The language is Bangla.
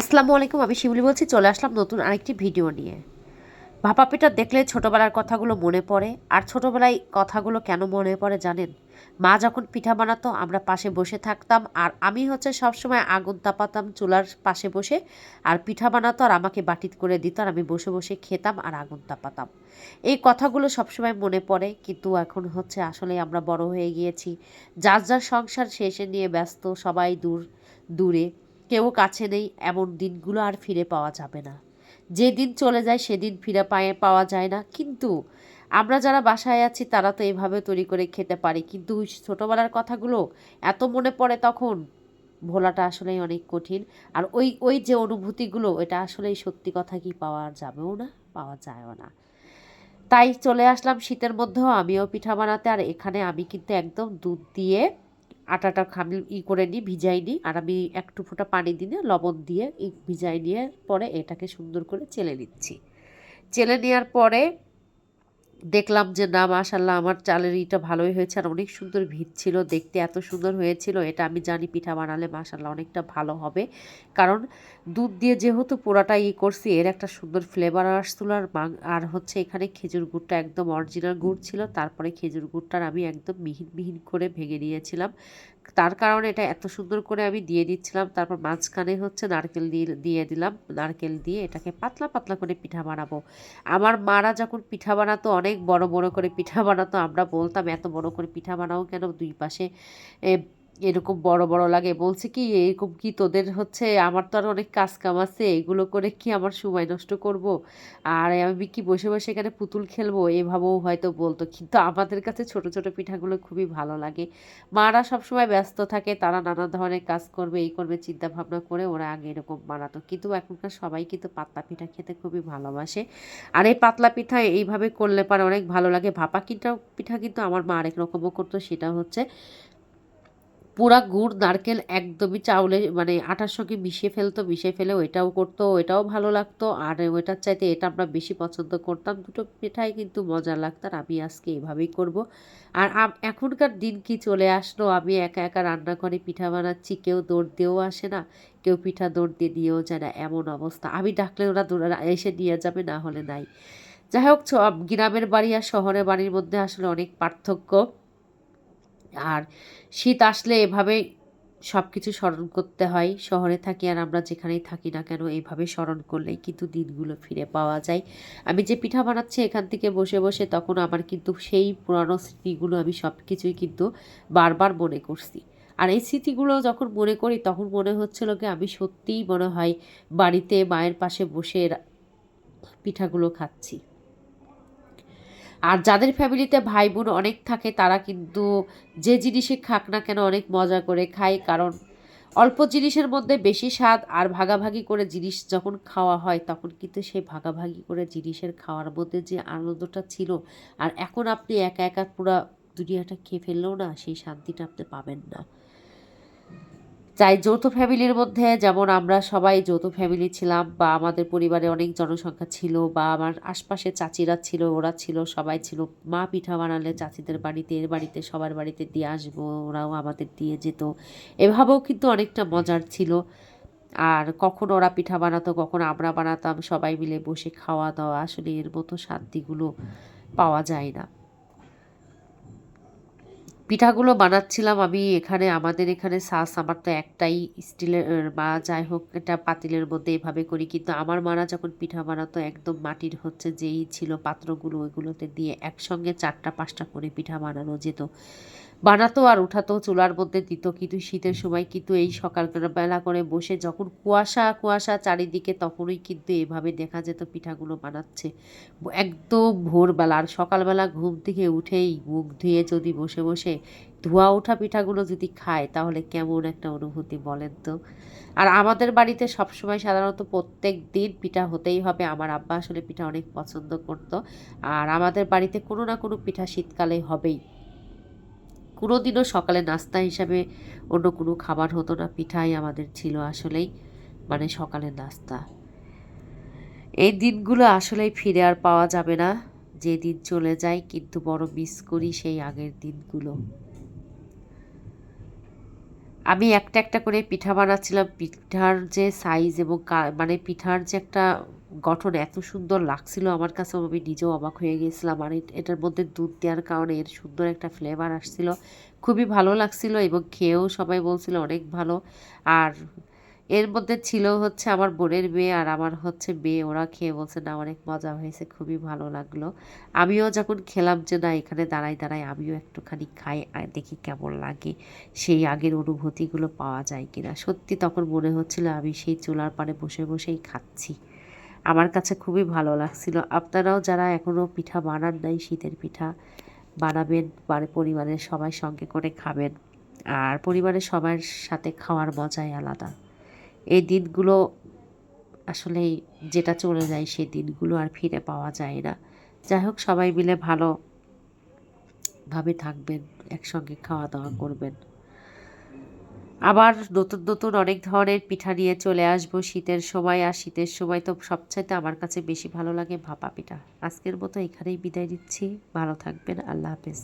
আসসালামু আলাইকুম, আমি শিবলি বলছি, চলে আসলাম নতুন আরেকটি ভিডিও নিয়ে। ভাপা পিঠা দেখলে ছোটোবেলার কথাগুলো মনে পড়ে, আর ছোটোবেলায় কথাগুলো কেন মনে পড়ে জানেন? মা যখন পিঠা বানাতো, আমরা পাশে বসে থাকতাম, আর আমি হচ্ছে সবসময় আগুন তাপাতাম চুলার পাশে বসে, আর পিঠা বানাতো, আর আমাকে বাটিত করে দিত, আর আমি বসে বসে খেতাম আর আগুন তাপাতাম। এই কথাগুলো সবসময় মনে পড়ে, কিন্তু এখন হচ্ছে আসলে আমরা বড় হয়ে গিয়েছি। যার যার সংসার শেষে নিয়ে ব্যস্ত, সবাই দূর, দূরে কেউ কাছে নেই, এমন দিনগুলো আর ফিরে পাওয়া যাবে না। যেদিন চলে যায় সেদিন ফিরে পায়ে, পাওয়া যায় না। কিন্তু আমরা যারা বাসায় আছি, তারা তো এভাবে তৈরি করে খেতে পারি। কিন্তু ছোটোবেলার কথাগুলো এত মনে পড়ে তখন, ভোলাটা আসলেই অনেক কঠিন। আর ওই ওই যে অনুভূতিগুলো, এটা আসলেই সত্যি কথা কি পাওয়া যাবেও না, পাওয়া যায়ও না। তাই চলে আসলাম শীতের মধ্যেও, আমিও পিঠা বানাতে। আর এখানে আমি কিন্তু একদম দুধ দিয়ে আটাটা খামি ই করে নিই, ভিজাই নিই আর আমি একটু ফোঁটা পানি দিয়ে, লবণ দিয়ে ভিজাই নিয়ে পরে এটাকে সুন্দর করে চেলে নিচ্ছি। চেলে নেওয়ার পরে দেখলাম যে, না মাশাল্লাহ আমার চালের ইটা ভালোই হয়েছে আর অনেক সুন্দর ভিত ছিল, দেখতে এত সুন্দর হয়েছিল। এটা আমি জানি পিঠা বানালে মাশাল্লাহ অনেকটা ভালো হবে। কারণ দুধ দিয়ে যেহেতু পোড়াটা ই করছি, এর একটা সুন্দর ফ্লেভার আসছিল আর আর হচ্ছে এখানে খেজুর গুড়টা একদম অরিজিনাল গুড় ছিল। তারপরে খেজুর গুড়টার আমি একদম মিহিন মিহিন করে ভেঙে নিয়েছিলাম। তার কারণে এটা এত সুন্দর করে আমি দিয়ে দিচ্ছিলাম। তারপর মাঝখানে হচ্ছে নারকেল দিয়ে দিয়ে দিলাম। নারকেল দিয়ে এটাকে পাতলা পাতলা করে পিঠা বানাবো। আমার মারা যখন পিঠা বানাতো, অনেক বড় বড় করে পিঠা বানাতো, আমরা বলতাম, এত বড় করে পিঠা বানাও কেন? দুই পাশে এরকম বড় বড় লাগে। বলছে কি, এরকম কি তোদের হচ্ছে, আমার তো আর অনেক কাজ কাম আছে, এগুলো করে কি আমার সময় নষ্ট করব? আর আমি কি বসে বসে এখানে পুতুল খেলব? এভাবেও হয়তো বলতো। কিন্তু আমাদের কাছে ছোট ছোট পিঠাগুলো খুবই ভালো লাগে। মারা সবসময় ব্যস্ত থাকে, তারা নানা ধরনের কাজ করবে, এই করবে চিন্তা ভাবনা করে ওরা আগে এরকম বানাতো। কিন্তু এখনকার সবাই কিন্তু পাতলা পিঠা খেতে খুবই ভালোবাসে। আর এই পাতলা পিঠা এইভাবে করলে পারে অনেক ভালো লাগে। ভাপা কিটা পিঠা কিন্তু আমার মা আরেক রকমও করতো, সেটা হচ্ছে পুরা গুড়, নারকেল একদমই চাউলে মানে আটার সঙ্গে মিশিয়ে ফেলতো, মিশিয়ে ফেলে ওইটাও করতো, ওইটাও ভালো লাগতো। আর ওইটার চাইতে এটা আমরা বেশি পছন্দ করতাম। দুটো পিঠাই কিন্তু মজা লাগতো আর আমি আজকে এভাবেই করব। আর এখনকার দিন কি চলে আসলো? আমি একা একা রান্না করে পিঠা বানাচ্ছি, কেউ দৌড় দিয়েও আসে না, কেউ পিঠা দৌড় দিয়ে দিয়েও যায় না, এমন অবস্থা। আমি ডাকলে ওরা এসে নিয়ে যাবে, না হলে নাই। যাই হোক গ্রামের বাড়ি আর শহরের বাড়ির মধ্যে আসলে অনেক পার্থক্য। আর শীত আসলে এভাবে সব কিছু স্মরণ করতে হয়। শহরে থাকি আর আমরা যেখানেই থাকি না কেন এইভাবে স্মরণ করলেই কিন্তু দিনগুলো ফিরে পাওয়া যায়। আমি যে পিঠা বানাচ্ছি এখান থেকে বসে বসে তখন আমার কিন্তু সেই পুরানো স্মৃতিগুলো আমি সব কিছুই কিন্তু বারবার মনে করছি। আর এই স্মৃতিগুলো যখন মনে করি তখন মনে হচ্ছিল কি আমি সত্যিই মনে হয় বাড়িতে মায়ের পাশে বসে পিঠাগুলো খাচ্ছি। আর যাদের ফ্যামিলিতে ভাই বোন অনেক থাকে, তারা কিন্তু যে জিনিসে খাক না কেন অনেক মজা করে খায়। কারণ অল্প জিনিসের মধ্যে বেশি স্বাদ আর ভাগাভাগি করে জিনিস যখন খাওয়া হয়, তখন কিন্তু সেই ভাগাভাগি করে জিনিসের খাওয়ার মধ্যে যে আনন্দটা ছিল, আর এখন আপনি একা একা পুরো দুনিয়াটা খেয়ে ফেললেও না, সেই শান্তিটা আপনি পাবেন না। চাই যৌথ ফ্যামিলির মধ্যে যেমন আমরা সবাই যৌথ ফ্যামিলি ছিলাম বা আমাদের পরিবারে অনেক জনসংখ্যা ছিল বা আমার আশপাশে চাচিরা ছিল, ওরা ছিল, সবাই ছিল, মা পিঠা বানালে চাচিদের বাড়িতে, এর বাড়িতে, সবার বাড়িতে দিয়ে আসব, ওরাও আমাদের দিয়ে যেত। এভাবেও কিন্তু অনেকটা মজার ছিল। আর কখন ওরা পিঠা বানাতো, কখন আমরা বানাতাম, সবাই মিলে বসে খাওয়া দাওয়া আসলে এর মতো শান্তিগুলো পাওয়া যায় না। পিঠাগুলো বানাচ্ছিলাম আমি এখানে, আমাদের এখানে সাস আমার তো একটাই স্টিলের মা যাই হোক এটা পাতিলের মধ্যে এভাবে করি, কিন্তু আমার মারা যখন পিঠা বানাতো একদম মাটির হচ্ছে যেই ছিল পাত্রগুলো ওইগুলোতে দিয়ে একসঙ্গে চারটা পাঁচটা করে পিঠা বানানো যেত। বানাতো আর উঠাতো চুলার মধ্যে দিত কিন্তু শীতের সময় কিন্তু এই সকাল বেলা করে বসে যখন কুয়াশা কুয়াশা চারিদিকে তখনই কিন্তু এভাবে দেখা যেত পিঠাগুলো বানাচ্ছে। একদম ভোরবেলা আর সকালবেলা ঘুম থেকে উঠেই মুখ ধুয়ে যদি বসে বসে ধোয়া ওঠা পিঠাগুলো যদি খায় তাহলে কেমন একটা অনুভূতি বলেন তো? আর আমাদের বাড়িতে সবসময় সাধারণত প্রত্যেক দিন পিঠা হতেই হবে। আমার আব্বা আসলে পিঠা অনেক পছন্দ করতো। আর আমাদের বাড়িতে কোনো না কোনো পিঠা শীতকালে হবেই। কোনো দিনও সকালে নাস্তা হিসাবে অন্য কোনো খাবার হতো না, পিঠাই আমাদের ছিল আসলেই মানে সকালের নাস্তা। এই দিনগুলো আসলেই ফিরে আর পাওয়া যাবে না, যে দিন চলে যায় কিন্তু বড় মিস করি সেই আগের দিনগুলো। আমি একটা একটা করে পিঠা বানাচ্ছিলাম, পিঠার যে সাইজ এবং মানে পিঠার যে একটা গঠন এত সুন্দর লাগছিল আমার কাছে আমি নিজেও অবাক হয়ে গিয়েছিলাম আর এটার মধ্যে দুধ দেওয়ার কারণে এর সুন্দর একটা ফ্লেভার আসছিল। খুবই ভালো লাগছিল এবং খেয়েও সবাই বলছিল অনেক ভালো। আর এর মধ্যে ছিল হচ্ছে আমার বোনের মেয়ে আর আমার হচ্ছে মেয়ে। ওরা খেয়ে বলছে, না, অনেক মজা হয়েছে, খুবই ভালো লাগল। আমিও যখন খেলাম যে, না, এখানে দাঁড়াই দাঁড়াই, আমিও একটুখানি খাই, আর দেখি কেমন লাগে, সেই আগের অনুভূতিগুলো পাওয়া যায় কিনা। সত্যি তখন মনে হচ্ছিল, আমি সেই চুলার পাড়ে বসে, বসেই খাচ্ছি। আমার কাছে খুবই ভালো লাগছিল। আপনারাও যারা এখনও পিঠা বানান নাই, শীতের পিঠা বানাবেন পরিবারের সবাই সঙ্গে করে খাবেন। আর পরিবারের সবার সাথে খাওয়ার মজাই আলাদা। এই দিনগুলো আসলে যেটা চলে যায়, সেই দিনগুলো আর ফিরে পাওয়া যায় না। যাই হোক, সবাই মিলে ভালোভাবে থাকবেন, একসঙ্গে খাওয়া দাওয়া করবেন। আবার নতুন নতুন অনেক ধরনের পিঠা নিয়ে চলে আসব শীতের সময়। আর শীতের সময় তো সবচাইতে আমার কাছে বেশি ভালো লাগে ভাপা পিঠা। আজকের মতো এখানেই বিদায় নিচ্ছি। ভালো থাকবেন। আল্লাহ হাফেজ।